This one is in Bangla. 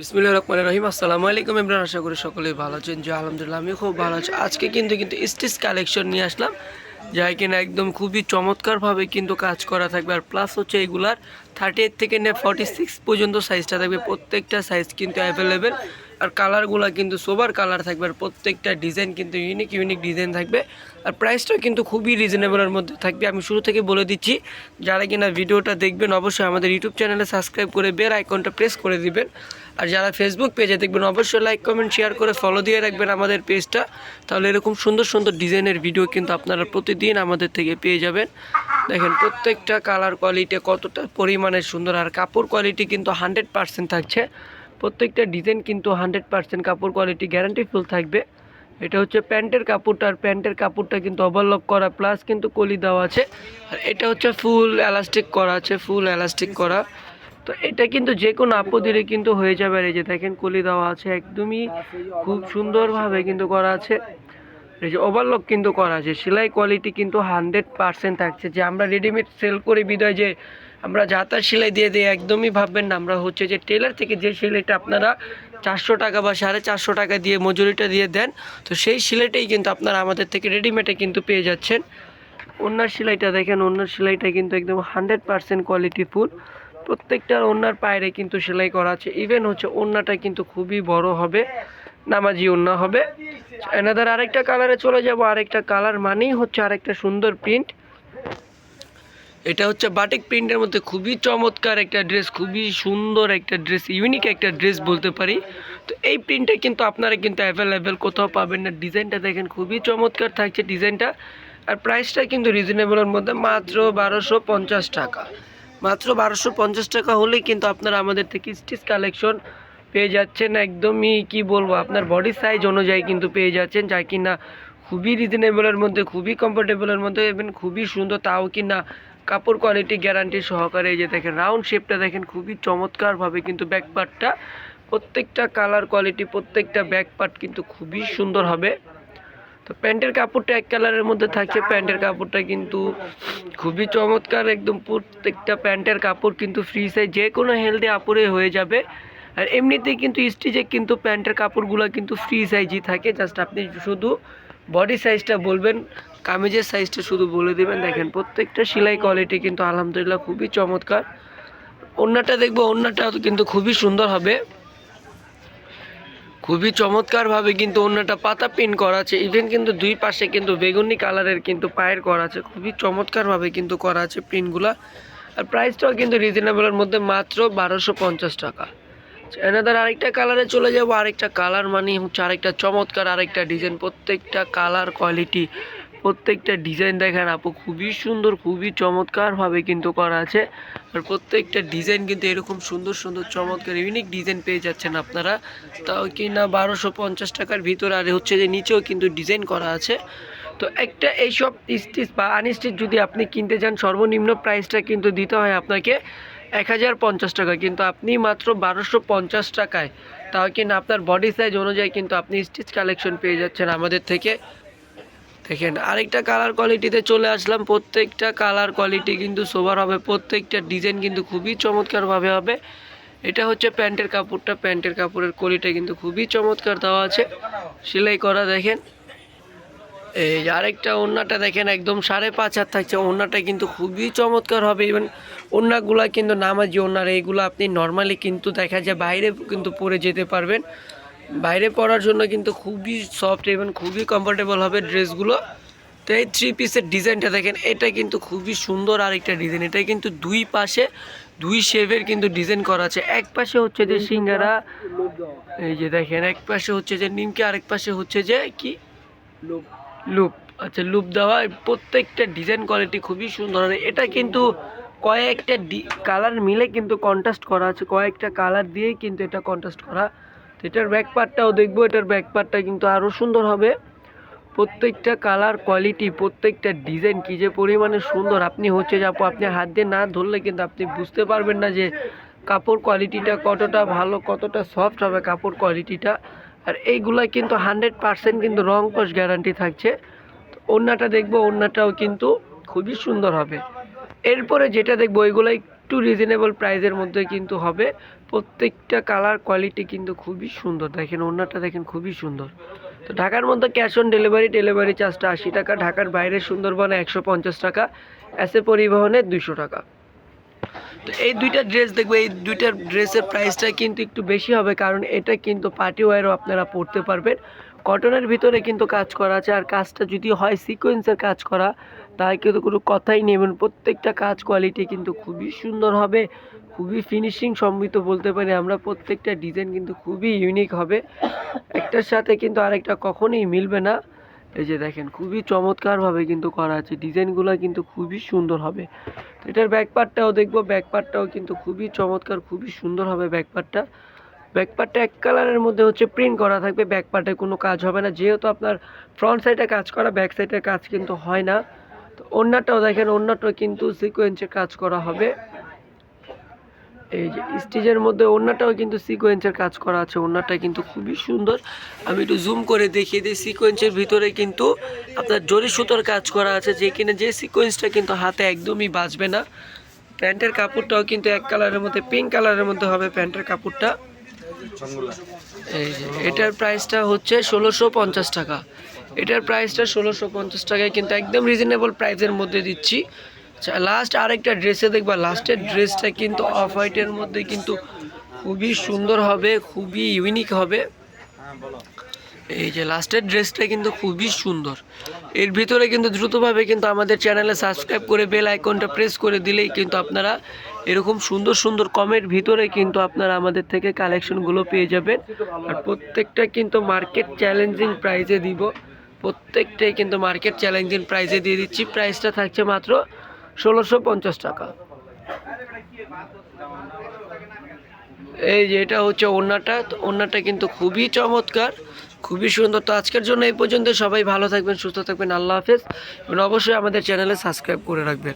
বিসমিল্লাহ রহমান রহিম। আসসালামু আলাইকুম ইমরান, আশা করি সকলেই ভালো আছেন। যে আলহামদুলিল্লাহ আমি খুব ভালো আছি। আজকে কিন্তু কিন্তু স্টিচ কালেকশন নিয়ে আসলাম, যাই কিনা একদম খুবই চমৎকারভাবে কিন্তু কাজ করা থাকবে। আর প্লাস হচ্ছে এগুলার থার্টি এইট থেকে নিয়ে ফর্টি সিক্স পর্যন্ত সাইজটা থাকবে। প্রত্যেকটা সাইজ কিন্তু অ্যাভেলেবেল আর কালারগুলো কিন্তু সোবার কালার থাকবে আর প্রত্যেকটা ডিজাইন কিন্তু ইউনিক ইউনিক ডিজাইন থাকবে। আর প্রাইসটাও কিন্তু খুবই রিজনেবলের মধ্যে থাকবে। আমি শুরু থেকে বলে দিচ্ছি, যারা কিনা ভিডিওটা দেখবেন অবশ্যই আমাদের ইউটিউব চ্যানেলে সাবস্ক্রাইব করে বেল আইকনটা প্রেস করে দিবেন। আর যারা ফেসবুক পেজে দেখবেন, অবশ্যই লাইক কমেন্ট শেয়ার করে ফলো দিয়ে রাখবেন আমাদের পেজটা তাহলে এরকম সুন্দর সুন্দর ডিজাইনের ভিডিও কিন্তু আপনারা প্রতিদিন আমাদের থেকে পেয়ে যাবেন। দেখেন প্রত্যেকটা কালার কোয়ালিটি কতটা পরিমাণে সুন্দর আর কাপড় কোয়ালিটি কিন্তু হান্ড্রেড পার্সেন্ট থাকছে। প্রত্যেকটা ডিজাইন কিন্তু হান্ড্রেড পার্সেন্ট কাপড় কোয়ালিটি গ্যারান্টি ফুল থাকবে। এটা হচ্ছে প্যান্টের কাপড়টা, আর প্যান্টের কাপড়টা কিন্তু ওভারলক করা প্লাস কিন্তু কলি দেওয়া আছে। আর এটা হচ্ছে ফুল এলাস্টিক করা আছে ফুল এলাস্টিক করা। তো এটা কিন্তু যে কোনো আপদিরে কিন্তু হয়ে যাবে। আর এই যে দেখেন, কলি দেওয়া আছে, একদমই খুব সুন্দরভাবে কিন্তু করা আছে। এই যে ওভারলক কিন্তু করা আছে। সেলাই কোয়ালিটি কিন্তু হান্ড্রেড পার্সেন্ট থাকছে। যে আমরা রেডিমেড সেল করে, বিদয় যে আমরা যাতার সেলাই দিয়ে দিই, একদমই ভাববেন না। আমরা হচ্ছে যে টেলার থেকে যে সেলাইটা আপনারা চারশো টাকা বা সাড়ে চারশো টাকা দিয়ে মজুরিটা দিয়ে দেন, তো সেই সেলাইটাই কিন্তু আপনারা আমাদের থেকে রেডিমেডে কিন্তু পেয়ে যাচ্ছেন। ওনার সেলাইটা দেখেন, ওনার সেলাইটা কিন্তু একদম হান্ড্রেড পার্সেন্ট কোয়ালিটি ফুল। প্রত্যেকটার ওনার পায়রে কিন্তু সেলাই করা আছে। ইভেন হচ্ছে ওনাটা কিন্তু খুবই বড় হবে। নামাজি ওন্না হবে। এনাদের আরেকটা কালারে চলে যাব। আরেকটা কালার মানেই হচ্ছে আরেকটা সুন্দর প্রিন্ট এটা হচ্ছে বাটিক প্রিন্টের মধ্যে খুবই চমৎকার একটা ড্রেস খুবই সুন্দর একটা ড্রেস ইউনিক একটা ড্রেস বলতে পারি। তো এই প্রিন্টটা কিন্তু আপনারা কিন্তু অ্যাভেলেবেল কোথাও পাবেন না। ডিজাইনটা দেখেন, খুবই চমৎকার থাকছে ডিজাইনটা আর প্রাইসটা কিন্তু রিজনেবলের মধ্যে মাত্র বারোশো পঞ্চাশ টাকা। মাত্র বারোশো পঞ্চাশ টাকা হলেই কিন্তু আপনারা আমাদের থেকে স্টিচ কালেকশন পেয়ে যাচ্ছেন একদমই, কি বলব, আপনার বডি সাইজ অনুযায়ী কিন্তু পেয়ে যাচ্ছেন, যা কি না খুবই রিজনেবলের মধ্যে, খুবই কমফোর্টেবলের মধ্যে এবং খুবই সুন্দর, তাও কি না কাপড় কোয়ালিটি গ্যারান্টি সহকারে এই যে দেখেন রাউন্ড শেপটা দেখেন, খুবই চমৎকারভাবে কিন্তু ব্যাক পার্টটা প্রত্যেকটা কালার কোয়ালিটি প্রত্যেকটা ব্যাক পার্ট কিন্তু খুবই সুন্দর হবে। তো প্যান্টের কাপড়টা এক কালারের মধ্যে থাকছে, প্যান্টের কাপড়টা কিন্তু খুবই চমৎকার, একদম প্রত্যেকটা প্যান্টের কাপড় কিন্তু ফ্রি সাইজ যে কোনো হেলদি আপরে হয়ে যাবে। আর এমনিতেই কিন্তু স্টিচে কিন্তু প্যান্টের কাপড়গুলো কিন্তু ফ্রি সাইজই থাকে। জাস্ট আপনি শুধু বডি সাইজটা বলবেন, কামিজের সাইজটা শুধু বলে দেবেন। দেখেন, প্রত্যেকটা সেলাই কোয়ালিটি কিন্তু আলহামদুলিল্লাহ খুবই চমৎকার। ওড়নাটা দেখব ওড়নাটাও কিন্তু খুবই সুন্দর হবে। খুবই চমৎকারভাবে কিন্তু অন্যটা পাতা পিন করা আছে। ইভেন কিন্তু দুই পাশে কিন্তু বেগুনি কালারের কিন্তু পায়ের করা আছে। খুবই চমৎকারভাবে কিন্তু করা আছে প্রিন্টগুলা আর প্রাইসটাও কিন্তু রিজনেবলের মধ্যে মাত্র বারোশো টাকা। এনাদের আরেকটা কালারে চলে যাব, আরেকটা কালার মানে হচ্ছে আরেকটা চমৎকার আরেকটা ডিজাইন প্রত্যেকটা কালার কোয়ালিটি প্রত্যেকটা ডিজাইন দেখেন আপু, খুবই সুন্দর, খুবই চমৎকারভাবে কিন্তু করা আছে। আর প্রত্যেকটা ডিজাইন কিন্তু এরকম সুন্দর সুন্দর, চমৎকার ইউনিক ডিজাইন পেয়ে যাচ্ছেন আপনারা। তাও কি না বারোশো পঞ্চাশ টাকার ভিতরে, আর হচ্ছে যে নিচেও কিন্তু ডিজাইন করা আছে। তো একটা এইসব স্টিচ বা আনস্টিচ যদি আপনি কিনতে চান, সর্বনিম্ন প্রাইসটা কিন্তু দিতে হয় আপনাকে। এক হাজার পঞ্চাশ টাকা, কিন্তু আপনি মাত্র বারোশো পঞ্চাশ টাকায়। তাও কিনা আপনার বডি সাইজ অনুযায়ী কিন্তু আপনি স্টিচ কালেকশন পেয়ে যাচ্ছেন আমাদের থেকে। দেখেন, আরেকটা কালার কোয়ালিটিতে চলে আসলাম। প্রত্যেকটা কালার কোয়ালিটি কিন্তু সোবার হবে। প্রত্যেকটা ডিজাইন কিন্তু খুবই চমৎকারভাবে হবে। এটা হচ্ছে প্যান্টের কাপড়টা। প্যান্টের কাপড়ের কোয়ালিটি কিন্তু খুবই চমৎকার দেওয়া আছে। সেলাই করা দেখেন। এই আরেকটা ওড়নাটা দেখেন একদম সাড়ে পাঁচ হাত থাকছে। ওড়নাটা কিন্তু খুবই চমৎকার হবে। ইভেন ওড়নাগুলা কিন্তু নামাজি ওড়নার এইগুলো আপনি নর্মালি কিন্তু দেখা যায় বাইরে কিন্তু পরে যেতে পারবেন। বাইরে পরার জন্য কিন্তু খুবই সফট এবং খুবই কমফোর্টেবল হবে ড্রেসগুলো। তো এই থ্রি পিসের ডিজাইনটা দেখেন, এটা কিন্তু খুবই সুন্দর আরেকটা ডিজাইন। এটা কিন্তু দুই পাশে, দুই শেভের কিন্তু ডিজাইন করা আছে। এক পাশে হচ্ছে যে সিঙ্গারা, এই যে দেখেন, এক পাশে হচ্ছে যে নিমকে, আরেক পাশে হচ্ছে যে কি? লুপ। আচ্ছা লুপ দেওয়া প্রত্যেকটা ডিজাইন কোয়ালিটি খুবই সুন্দর আর এটা কিন্তু কয়েকটা ডি কালার মিলে কিন্তু কন্ট্রাস্ট করা আছে। কয়েকটা কালার দিয়েই কিন্তু এটা কন্ট্রাস্ট করা। তো এটার ব্যাক পার্টটাও দেখব। এটার ব্যাক পার্টটা কিন্তু আরও সুন্দর হবে। প্রত্যেকটা কালার কোয়ালিটি প্রত্যেকটা ডিজাইন কী যে পরিমাণে সুন্দর। আপনি হচ্ছে যাব আপনি হাত দিয়ে না ধরলে কিন্তু আপনি বুঝতে পারবেন না যে কাপড় কোয়ালিটিটা কতটা ভালো, কতটা সফট হবে কাপড় কোয়ালিটিটা আর এইগুলা কিন্তু হান্ড্রেড পার্সেন্ট কিন্তু রং কস গ্যারান্টি থাকছে। ওড়নাটা দেখব, ওড়নাটাও কিন্তু খুবই সুন্দর হবে। এরপরে যেটা দেখব, ওইগুলো একটু রিজনেবল প্রাইসের মধ্যে কিন্তু হবে। প্রত্যেকটা কালার কোয়ালিটি কিন্তু খুবই সুন্দর। দেখেন ওনাটা দেখেন খুবই সুন্দর। তো ঢাকার মধ্যে ক্যাশ অন ডেলিভারি ডেলিভারি চার্জটা আশি টাকা। ঢাকার বাইরে সুন্দরবনে একশো পঞ্চাশ টাকা। এসে পরিবহনে দুশো টাকা। তো এই দুইটা ড্রেস দেখব, এই দুইটা ড্রেসের প্রাইসটা কিন্তু একটু বেশি হবে, কারণ এটা কিন্তু পার্টি ওয়ারও আপনারা পরতে পারবেন। কটনের ভিতরে কিন্তু কাজ করা আছে, আর কাজটা যদি হয় সিকোয়েন্সের কাজ করা তাহলে কিন্তু কোনো কথাই নেবেন প্রত্যেকটা কাজ কোয়ালিটি কিন্তু খুবই সুন্দর হবে, খুবই ফিনিশিং সমৃদ্ধ বলতে পারি আমরা, প্রত্যেকটা ডিজাইন কিন্তু খুবই ইউনিক হবে। একটার সাথে কিন্তু আরেকটা কখনোই মিলবে না। এই যে দেখেন, খুবই চমৎকারভাবে কিন্তু করা আছে। ডিজাইনগুলো কিন্তু খুবই সুন্দর হবে। এটার ব্যাক পার্টটাও দেখব ব্যাক পার্টটাও কিন্তু খুবই চমৎকার, খুবই সুন্দর হবে ব্যাক পার্টটা ব্যাক পার্টটা এক কালারের মধ্যে হচ্ছে প্রিন্ট করা থাকবে ব্যাক পার্টে কোনো কাজ হবে না। যেহেতু আপনার ফ্রন্ট সাইডে কাজ করা, ব্যাক সাইডে কাজ কিন্তু হয় না। তো অন্যটাও দেখেন অন্যটাও কিন্তু সিকোয়েন্সে কাজ করা হবে। এই যে স্টিচের মধ্যে ওড়নাটাও কিন্তু সিকোয়েন্সের কাজ করা আছে। ওড়নাটা কিন্তু খুবই সুন্দর। আমি একটু জুম করে দেখিয়ে দিই। সিকোয়েন্সের ভিতরে কিন্তু আপনার জরি সুতোর কাজ করা আছে, যে কিনা যে সিকোয়েন্সটা কিন্তু হাতে একদমই বাঁচবে না। প্যান্টের কাপড়টাও কিন্তু এক কালারের মধ্যে পিঙ্ক কালারের মধ্যে হবে প্যান্টের কাপড়টা। এই যে, এটার প্রাইসটা হচ্ছে ষোলোশো পঞ্চাশ টাকা। এটার প্রাইসটা ষোলোশো পঞ্চাশ টাকায় কিন্তু একদম রিজনেবল প্রাইসের মধ্যে দিচ্ছি। লাস্ট আরেকটা ড্রেসে দেখবা লাস্টের ড্রেসটা কিন্তু অফ হোয়াইটের মধ্যে কিন্তু খুবই সুন্দর হবে, খুবই ইউনিক হবে। এই যে লাস্টের ড্রেসটা কিন্তু খুবই সুন্দর। এর ভিতরে কিন্তু দ্রুতভাবে কিন্তু আমাদের চ্যানেলে সাবস্ক্রাইব করে বেল আইকনটা প্রেস করে দিলেই কিন্তু আপনারা এরকম সুন্দর সুন্দর কমের ভিতরে কিন্তু আপনারা আমাদের থেকে কালেকশনগুলো পেয়ে যাবেন। আর প্রত্যেকটা কিন্তু মার্কেট চ্যালেঞ্জিং প্রাইজে দিব। প্রত্যেকটাই কিন্তু মার্কেট চ্যালেঞ্জিং প্রাইজে দিয়ে দিচ্ছি। প্রাইসটা থাকছে মাত্র ষোলোশো পঞ্চাশ টাকা। এই যে এটা হচ্ছে ওনাটা ওড়নাটা কিন্তু খুবই চমৎকার, খুবই সুন্দর। তো আজকের জন্য এই পর্যন্ত সবাই ভালো থাকবেন, সুস্থ থাকবেন, আল্লাহ হাফেজ। এবং অবশ্যই আমাদের চ্যানেলে সাবস্ক্রাইব করে রাখবেন।